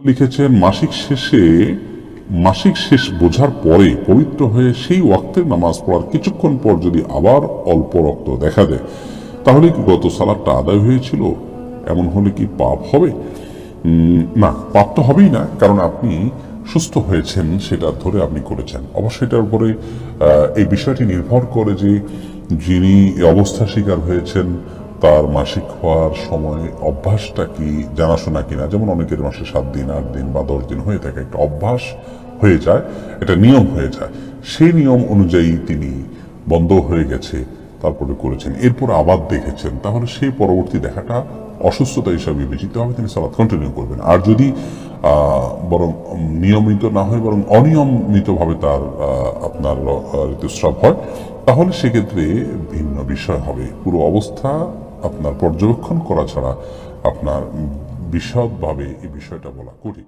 লিখেছেন, মাসিক শেষে, মাসিক শেষ বোঝার পরে পবিত্র হয়ে সেই ওয়াক্তের নামাজ পড়ার কিছুক্ষণ পর যদি আবার অল্প রক্ত দেখা দেয়, তাহলে কি গত সালাদটা আদায় হয়েছিল? এমন হলে কি পাপ হবে? না, পাপ তো হবেই না, কারণ আপনি সুস্থ হয়েছেন, সেটা ধরে আপনি করেছেন। অবশ্যই এটার উপরে এই বিষয়টি নির্ভর করে যে যিনি অবস্থা শিকার হয়েছেন তার মাসিক হওয়ার সময় অভ্যাসটা কি, জানাশোনা কিনা? যেমন অনেকের মাসে সাত দিন, আট দিন বা দশ দিন হয়ে থাকে, একটা অভ্যাস হয়ে যায় এটা নিয়ম হয়ে যায়। সেই নিয়ম অনুযায়ী তিনি বন্ধ হয়ে গেছে, তারপরে করেছেন। এরপর আবার দেখেছেন, তাহলে সেই পরবর্তী দেখাটা অসুস্থতা হিসাবে বিবেচিত হবে, তিনি সালাদ কন্টিনিউ করবেন। আর যদি বরং নিয়মিত না হয়, বরং অনিয়মিতভাবে তার আপনার ঋতুস্রাব হয়, তাহলে সেক্ষেত্রে ভিন্ন বিষয় হবে। পুরো অবস্থা আপনার পর্যবেক্ষণ করা ছাড়া আপনার বিশদভাবে এই বিষয়টা বলা কঠিন।